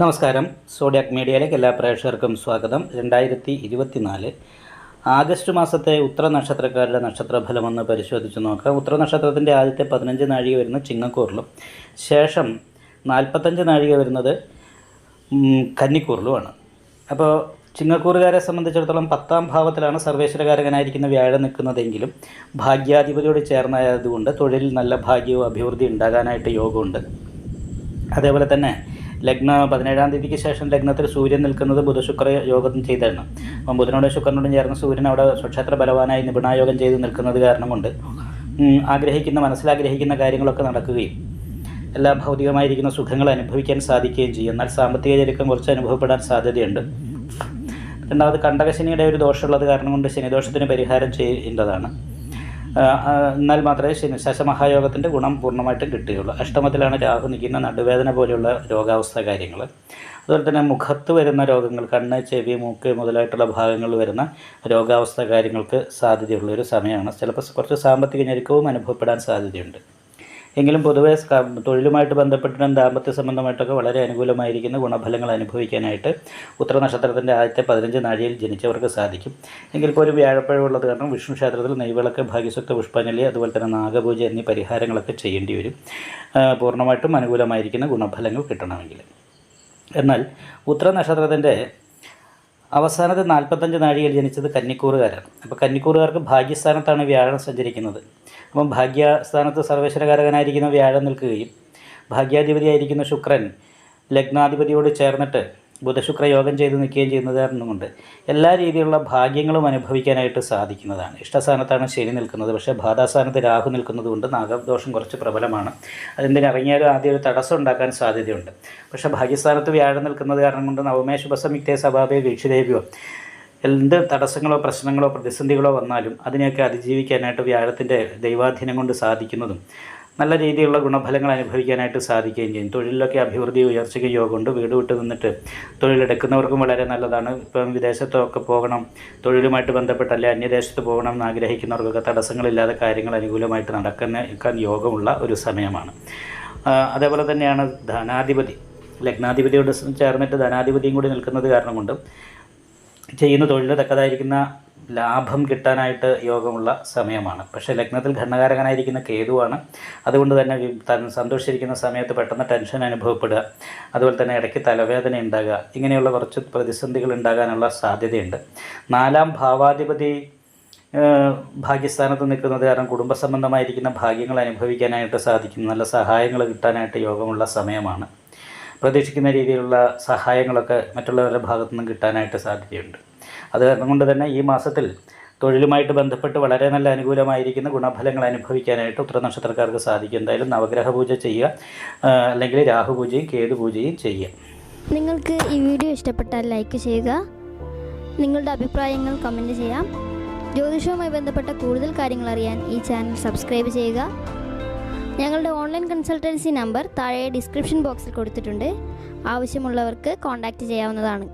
നമസ്കാരം. സോഡിയാക് മീഡിയയിലേക്ക് എല്ലാ പ്രേക്ഷകർക്കും സ്വാഗതം. രണ്ടായിരത്തി ഇരുപത്തിനാല് ആഗസ്റ്റ് മാസത്തെ ഉത്തര നക്ഷത്രക്കാരുടെ നക്ഷത്രഫലമൊന്ന് പരിശോധിച്ച് നോക്കാം. ഉത്തര നക്ഷത്രത്തിന്റെ ആദ്യത്തെ പതിനഞ്ച് നാഴിക വരുന്നത് ചിങ്ങക്കൂറിലും ശേഷം നാൽപ്പത്തഞ്ച് നാഴിക വരുന്നത് കന്നിക്കൂറിലുമാണ്. അപ്പോൾ ചിങ്ങക്കൂറുകാരെ സംബന്ധിച്ചിടത്തോളം പത്താം ഭാവത്തിലാണ് സർവേശ്വരകാരകനായിരിക്കുന്ന വ്യാഴം നിൽക്കുന്നതെങ്കിലും ഭാഗ്യാധിപതിയോട് ചേർന്നായതുകൊണ്ട് തൊഴിലിൽ നല്ല ഭാഗ്യവും അഭിവൃദ്ധി ഉണ്ടാകാനായിട്ട് യോഗമുണ്ട്. അതേപോലെ തന്നെ ലഗ്ന പതിനേഴാം തീയതിക്ക് ശേഷം ലഗ്നത്തിൽ സൂര്യൻ നിൽക്കുന്നത് ബുധ ശുക്ര യോഗം ചെയ്താണ് അപ്പം ബുധനോടും ശുക്രനോടും ചേർന്ന് സൂര്യൻ അവിടെ സ്വക്ഷേത്ര ബലവാനായി നിപുണായോഗം ചെയ്ത് നിൽക്കുന്നത് കാരണമുണ്ട്. ആഗ്രഹിക്കുന്ന മനസ്സിലാഗ്രഹിക്കുന്ന കാര്യങ്ങളൊക്കെ നടക്കുകയും എല്ലാ ഭൗതികമായിരിക്കുന്ന സുഖങ്ങൾ അനുഭവിക്കാൻ സാധിക്കുകയും ചെയ്യും. എന്നാൽ സാമ്പത്തിക ചരിക്കം കുറച്ച് അനുഭവപ്പെടാൻ സാധ്യതയുണ്ട്. രണ്ടാമത് കണ്ടകശനിയുടെ ഒരു ദോഷമുള്ളത് കാരണം കൊണ്ട് ശനിദോഷത്തിന് പരിഹാരം ചെയ്യേണ്ടതാണ്. എന്നാൽ മാത്രമേ ശനി ശശമഹായോഗത്തിന്റെ ഗുണം പൂർണമായിട്ടും കിട്ടുകയുള്ളൂ. അഷ്ടമത്തിലാണ് രാഹു നിൽക്കുന്ന നടുവേദന പോലെയുള്ള രോഗാവസ്ഥ കാര്യങ്ങൾ അതുപോലെ തന്നെ മുഖത്ത് വരുന്ന രോഗങ്ങൾ കണ്ണ് ചെവി മൂക്ക് മുതലായിട്ടുള്ള ഭാഗങ്ങളിൽ വരുന്ന രോഗാവസ്ഥ കാര്യങ്ങൾക്ക് സാധ്യതയുള്ള ഒരു സമയമാണ്. ചിലപ്പോൾ കുറച്ച് സാമ്പത്തിക ഞെരുക്കവും അനുഭവപ്പെടാൻ സാധ്യതയുണ്ട്. എങ്കിലും പൊതുവെ തൊഴിലുമായിട്ട് ബന്ധപ്പെട്ടിട്ടും ദാമ്പത്യ സംബന്ധമായിട്ടൊക്കെ വളരെ അനുകൂലമായിരിക്കുന്ന ഗുണഫലങ്ങൾ അനുഭവിക്കാനായിട്ട് ഉത്തര നക്ഷത്രത്തിന്റെ ആദ്യത്തെ പതിനഞ്ച് നാഴിയിൽ ജനിച്ചവർക്ക് സാധിക്കും. എങ്കിൽ പോലും വ്യാഴപ്പഴമുള്ളത് കാരണം വിഷ്ണു ക്ഷേത്രത്തിൽ നെയ്വിളക്ക് ഭാഗ്യസ്വത്ത് പുഷ്പാഞ്ജലി അതുപോലെ തന്നെ നാഗപൂജ എന്നീ പരിഹാരങ്ങളൊക്കെ ചെയ്യേണ്ടി വരും. പൂർണമായിട്ടും അനുകൂലമായിരിക്കുന്ന ഗുണഫലങ്ങൾ കിട്ടണമെങ്കിൽ. എന്നാൽ ഉത്തര നക്ഷത്രത്തിന്റെ അവസാനത്തെ നാൽപ്പത്തഞ്ച് നാഴികയിൽ ജനിച്ചത് കന്നിക്കൂറുകാരാണ്. അപ്പോൾ കന്നിക്കൂറുകാർക്ക് ഭാഗ്യസ്ഥാനത്താണ് വ്യാഴം സഞ്ചരിക്കുന്നത്. അപ്പം ഭാഗ്യസ്ഥാനത്ത് സർവേശ്വരകാരകനായിരിക്കുന്ന വ്യാഴം നിൽക്കുകയും ഭാഗ്യാധിപതിയായിരിക്കുന്ന ശുക്രൻ ലഗ്നാധിപതിയോട് ചേർന്നിട്ട് ബുധശുക്ര യോഗം ചെയ്ത് നിൽക്കുകയും ചെയ്യുന്നത് കാരണം എല്ലാ രീതിയിലുള്ള ഭാഗ്യങ്ങളും അനുഭവിക്കാനായിട്ട് സാധിക്കുന്നതാണ്. ഇഷ്ടസ്ഥാനത്താണ് ശനി നിൽക്കുന്നത്. പക്ഷേ ബാധാസ്ഥാനത്ത് രാഹു നിൽക്കുന്നത് കൊണ്ട് നാഗദോഷം കുറച്ച് പ്രബലമാണ്. അതെന്തിന് ഇറങ്ങിയാലും ആദ്യം ഒരു തടസ്സം ഉണ്ടാക്കാൻ സാധ്യതയുണ്ട്. പക്ഷേ ഭാഗ്യസ്ഥാനത്ത് വ്യാഴം നിൽക്കുന്നത് കാരണം കൊണ്ട് നവമേ ശുഭസംയുക്തേ സഭാപേ വീക്ഷിദേവിയോ? എന്ത് തടസ്സങ്ങളോ പ്രശ്നങ്ങളോ പ്രതിസന്ധികളോ വന്നാലും അതിനെയൊക്കെ അതിജീവിക്കാനായിട്ട് വ്യാഴത്തിന്റെ ദൈവാധീനം കൊണ്ട് സാധിക്കുന്നതും നല്ല രീതിയിലുള്ള ഗുണഫലങ്ങൾ അനുഭവിക്കാനായിട്ട് സാധിക്കുകയും ചെയ്യും. തൊഴിലിലൊക്കെ അഭിവൃദ്ധി ഉയർച്ചയ്ക്ക് യോഗമുണ്ട്. വീട് വിട്ട് നിന്നിട്ട് തൊഴിലെടുക്കുന്നവർക്കും വളരെ നല്ലതാണ്. ഇപ്പം വിദേശത്തൊക്കെ പോകണം തൊഴിലുമായിട്ട് ബന്ധപ്പെട്ടല്ലേ അന്യദേശത്ത് പോകണം എന്ന് ആഗ്രഹിക്കുന്നവർക്കൊക്കെ തടസ്സങ്ങളില്ലാതെ കാര്യങ്ങൾ അനുകൂലമായിട്ട് നടക്കാൻ യോഗമുള്ള ഒരു സമയമാണ്. അതേപോലെ തന്നെയാണ് ധനാധിപതി. ലഗ്നാധിപതിയോട് ചേർന്നിട്ട് ധനാധിപതിയും കൂടി നിൽക്കുന്നത് കാരണം കൊണ്ട് ചെയ്യുന്ന തൊഴിൽ തക്കതായിരിക്കുന്ന ലാഭം കിട്ടാനായിട്ട് യോഗമുള്ള സമയമാണ്. പക്ഷേ ലഗ്നത്തിൽ ഘടനകാരകനായിരിക്കുന്ന കേതുവാണ്. അതുകൊണ്ട് തന്നെ സന്തോഷിച്ചിരിക്കുന്ന സമയത്ത് പെട്ടെന്ന് ടെൻഷൻ അനുഭവപ്പെടുക. അതുപോലെ തന്നെ ഇടയ്ക്ക് തലവേദന ഉണ്ടാകുക. ഇങ്ങനെയുള്ള കുറച്ച് പ്രതിസന്ധികൾ ഉണ്ടാകാനുള്ള സാധ്യതയുണ്ട്. നാലാം ഭാവാധിപതി ഭാഗ്യസ്ഥാനത്ത് നിൽക്കുന്നത് കാരണം കുടുംബ സംബന്ധമായിരിക്കുന്ന ഭാഗ്യങ്ങൾ അനുഭവിക്കാനായിട്ട് സാധിക്കും. നല്ല സഹായങ്ങൾ കിട്ടാനായിട്ട് യോഗമുള്ള സമയമാണ്. പ്രതീക്ഷിക്കുന്ന രീതിയിലുള്ള സഹായങ്ങളൊക്കെ മറ്റുള്ളവരുടെ ഭാഗത്തു നിന്നും കിട്ടാനായിട്ട് സാധ്യതയുണ്ട്. അത് കാരണം കൊണ്ട് തന്നെ ഈ മാസത്തിൽ തൊഴിലുമായിട്ട് ബന്ധപ്പെട്ട് വളരെ നല്ല അനുകൂലമായിരിക്കുന്ന ഗുണഫലങ്ങൾ അനുഭവിക്കാനായിട്ട് ഉത്തര നക്ഷത്രക്കാർക്ക് സാധിക്കും. എന്തായാലും നവഗ്രഹ പൂജ ചെയ്യുക അല്ലെങ്കിൽ രാഹുപൂജയും കേതുപൂജയും കേതു പൂജയും ചെയ്യുക. നിങ്ങൾക്ക് ഈ വീഡിയോ ഇഷ്ടപ്പെട്ടാൽ ലൈക്ക് ചെയ്യുക. നിങ്ങളുടെ അഭിപ്രായങ്ങൾ കമന്റ് ചെയ്യാം. ജ്യോതിഷവുമായി ബന്ധപ്പെട്ട കൂടുതൽ കാര്യങ്ങൾ അറിയാൻ ഈ ചാനൽ സബ്സ്ക്രൈബ് ചെയ്യുക. ഞങ്ങളുടെ ഓൺലൈൻ കൺസൾട്ടൻസി നമ്പർ താഴെ ഡിസ്ക്രിപ്ഷൻ ബോക്സിൽ കൊടുത്തിട്ടുണ്ട്. ആവശ്യമുള്ളവർക്ക് കോൺടാക്റ്റ് ചെയ്യാവുന്നതാണ്.